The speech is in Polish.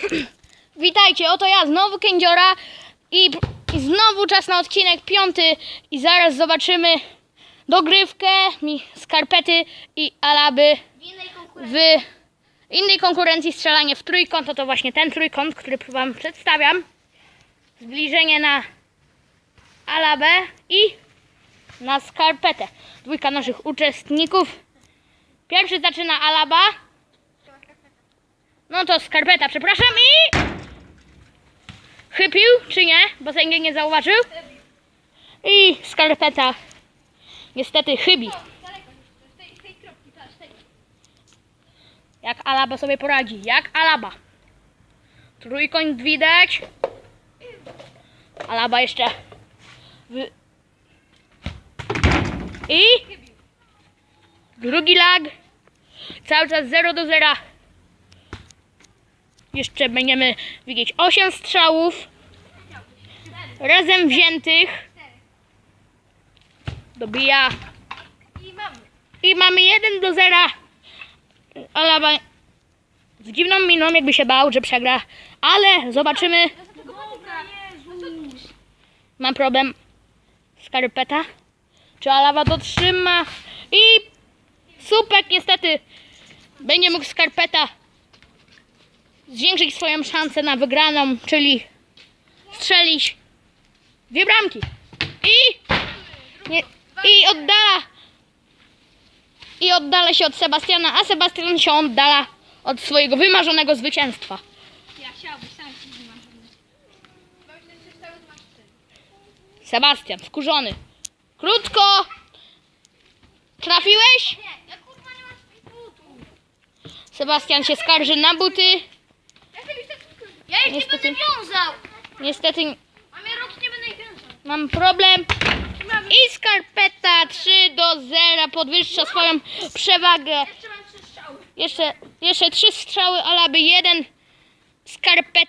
Witajcie, oto ja znowu Kędziora i, i znowu czas na odcinek piąty i zaraz zobaczymy dogrywkę mi skarpety i alaby w innej konkurencji strzelanie w trójkąt, to to właśnie ten trójkąt, który wam przedstawiam. Zbliżenie na alabę i na skarpetę. Dwójka naszych uczestników. Pierwszy zaczyna alaba. No to skarpeta, przepraszam i... Chypił, czy nie? Bo sędzia nie zauważył. I skarpeta niestety chybi. Jak Alaba sobie poradzi? Jak Alaba? Trójkąt widać. Alaba jeszcze. I drugi lag. Cały czas 0 do 0. Jeszcze będziemy widzieć 8 strzałów. Razem wziętych. Dobija. I mamy. I mamy 1 do 0. Alaba z dziwną miną, jakby się bał, że przegra. Ale zobaczymy. Mam problem. Skarpeta. Czy Alawa dotrzyma? I Supek niestety będzie mógł Skarpeta zwiększyć swoją szansę na wygraną, czyli strzelić dwie bramki. I, nie, i oddala i oddala się od Sebastiana, a Sebastian się oddala od swojego wymarzonego zwycięstwa. Ja sam syn. Sebastian, wkurzony. Krótko! Trafiłeś? Sebastian się skarży na buty. Ja sobie już tak Ja ich nie Niestety. będę wiązał. Niestety A ja rok nie będę ich wiązał. mam problem. Mam... I skarpeta 3 do 0 podwyższa swoją przewagę. Jeszcze mam trzy strzały. Jeszcze, jeszcze trzy strzały, ale aby jeden skarpety